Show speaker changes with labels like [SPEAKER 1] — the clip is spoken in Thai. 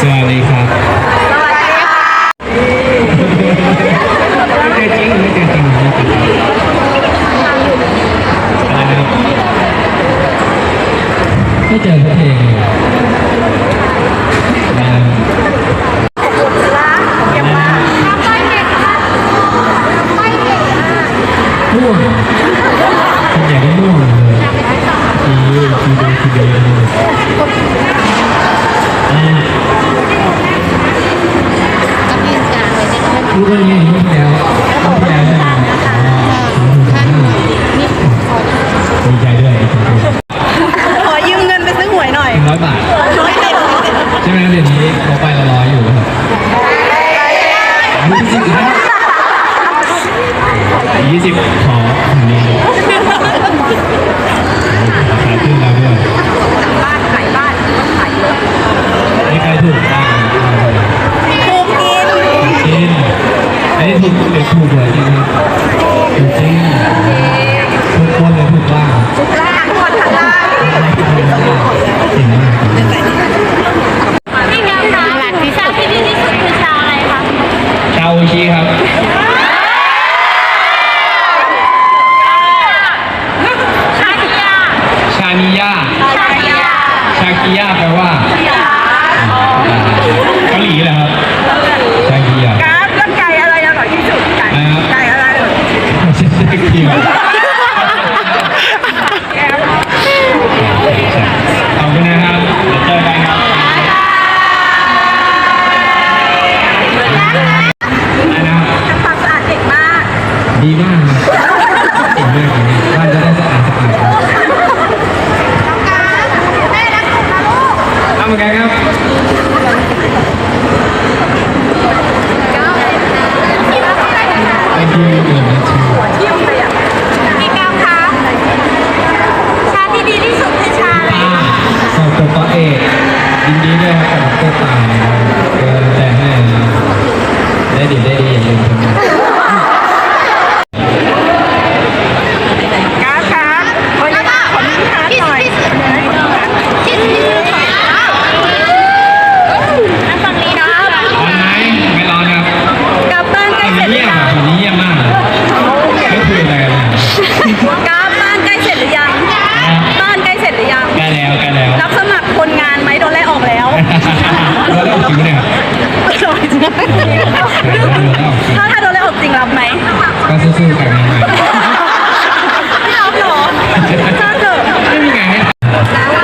[SPEAKER 1] สวัสดีครับ
[SPEAKER 2] สวัสดีค่ะ
[SPEAKER 1] ไม่เจอจริงไม่เจอจริงไม่เจอจริงอะไรนะครับไม่เจอสักเพลงเลยนะครับ
[SPEAKER 2] เยี่ยมมากทำไปเก่งมากทำไปเก่งมาก
[SPEAKER 1] ม่วงส่วนใหญ่ก็ม่วงา
[SPEAKER 2] ทไม่ให้ไม่ให้
[SPEAKER 1] ใช่ไหมเดี๋ยวนี้เขาไปละร้อยอยู่ครับยี่สิบขออันนี้ขายขึ้นแล้วด้วย
[SPEAKER 2] บ้านขายบ้านขายเลย
[SPEAKER 1] นี่ใครถูกบ้าง
[SPEAKER 2] ถูกกิน
[SPEAKER 1] จริงอันนี้ถูกเด็กถูกเหรอจริงครับถูกจริงทุกคนเลยถูกบ้าง
[SPEAKER 2] ถูกล่างหมดทั้งล่าง
[SPEAKER 1] เก่งมาก
[SPEAKER 2] พี่แมวคะหลักวิชาที่ดีที่สุดคือชาอะไรคะ
[SPEAKER 1] ชาโอชีครับ
[SPEAKER 2] ชาติยา
[SPEAKER 1] ชานิยา
[SPEAKER 2] ชาติยา
[SPEAKER 1] ชากิยาแปลว่าเกาหลีเหรอครับ ชากิยา
[SPEAKER 2] การเรื่องไก่อะไรอร่อยที่สุดไก่
[SPEAKER 1] นะครับ
[SPEAKER 2] ไก่อะไร
[SPEAKER 1] ชากิยาข เหมือนกันครับ
[SPEAKER 2] กอะไรนะ
[SPEAKER 1] Thank you very much
[SPEAKER 2] เยี่ยมเลยอะพี่ก้าวคะชาที่ดีที่สุดคือชาอะไร
[SPEAKER 1] อ่าขอบคุณป้าเอกยินดีด้วยครับกับดรตายเกินแต่ให้ได้ดีได้ดีอย่าลืม
[SPEAKER 2] คู่กันนะ
[SPEAKER 1] ครับ
[SPEAKER 2] พี่
[SPEAKER 1] อ๊อ
[SPEAKER 2] เหรอช
[SPEAKER 1] อบเถอะ ไม่
[SPEAKER 2] มีไงให้
[SPEAKER 1] ทำ